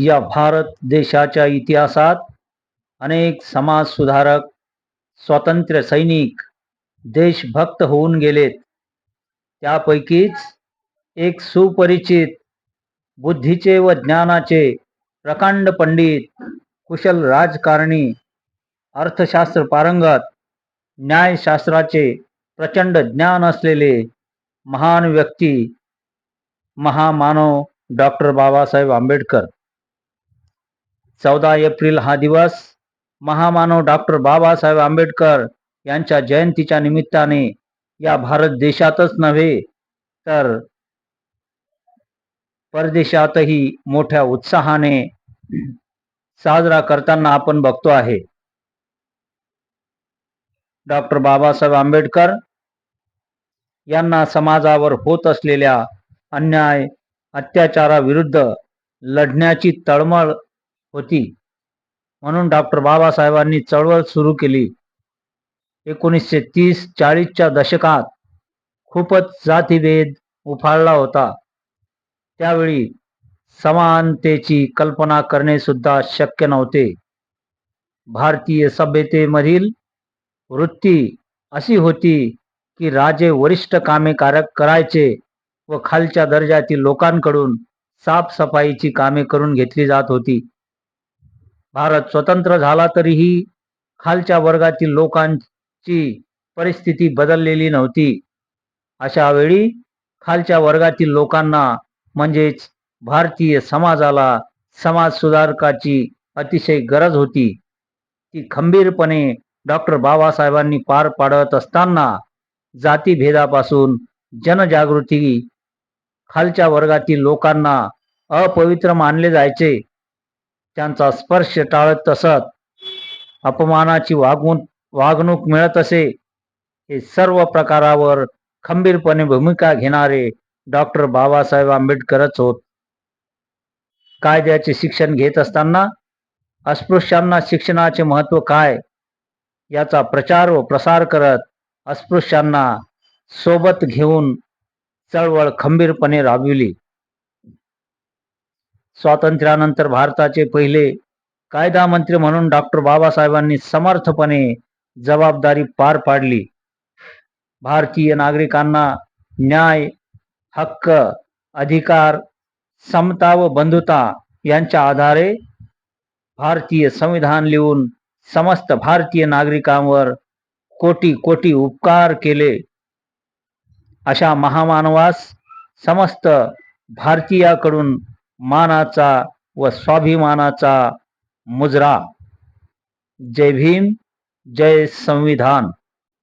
या भारत देशाच्या इतिहासात अनेक समाजसुधारक स्वातंत्र्य सैनिक देशभक्त होऊन गेलेत. त्यापैकीच एक सुपरिचित बुद्धीचे व ज्ञानाचे प्रकांड पंडित कुशल राजकारणी अर्थशास्त्र पारंगत न्यायशास्त्राचे प्रचंड ज्ञान असलेले महान व्यक्ती महामानव डॉक्टर बाबासाहेब आंबेडकर. चौदा एप्रिल हा दिवस महामानव डॉक्टर बाबासाहेब आंबेडकर यांच्या जयंतीच्या निमित्ताने या भारत देशातच नव्हे तर परदेशातही मोठ्या उत्साहाने साजरा करताना आपण बघतो आहे. डॉक्टर बाबासाहेब आंबेडकर यांना समाजावर होत असलेल्या अन्याय अत्याचाराविरुद्ध लढण्याची तळमळ होती. म्हणून डॉक्टर बाबासाहेबांनी चळवळ सुरू केली. एकोणीसशे तीस चाळीसच्या दशकात खूपच जातीभेद उफाळला होता. त्यावेळी समानतेची कल्पना करणे सुद्धा शक्य नव्हते. भारतीय सभ्यतेमधील वृत्ती अशी होती की राजे वरिष्ठ कामे कारक करायचे व खालच्या दर्जातील लोकांकडून साफसफाईची कामे करून घेतली जात होती. भारत स्वतंत्र झाला तरीही खालच्या वर्गातील लोकांची परिस्थिती बदललेली नव्हती. अशा वेळी खालच्या वर्गातील लोकांना म्हणजेच भारतीय समाजाला समाज सुधारकाची अतिशय गरज होती. ती खंबीरपणे डॉक्टर बाबासाहेबांनी पार पाडत असताना जातीभेदापासून जनजागृती खालच्या वर्गातील लोकांना अपवित्र मानले जायचे. त्यांचा स्पर्श टाळत असत. अपमानाची वागणूक वागणूक मिळत असे. हे सर्व प्रकारावर खंबीरपणे भूमिका घेणारे डॉक्टर बाबासाहेब आंबेडकरच होत. कायद्याचे शिक्षण घेत असताना अस्पृश्यांना शिक्षणाचे महत्त्व काय? याचा प्रचार व प्रसार करत अस्पृश्यांना सोबत घेऊन चळवळ खंबीरपणे राबविली. स्वातंत्र्यानंतर भारताचे पहिले कायदा मंत्री म्हणून डॉक्टर बाबासाहेबांनी समर्थपणे जबाबदारी पार पाडली. भारतीय नागरिकांना न्याय हक्क अधिकार समता व बंधुता यांच्या आधारे भारतीय संविधान लिहून समस्त भारतीय नागरिकांवर कोटी कोटी उपकार केले. अशा महामानवास समस्त भारतीयाकडून मानाचा व स्वाभिमानाचा मुजरा. जय भीम जय संविधान.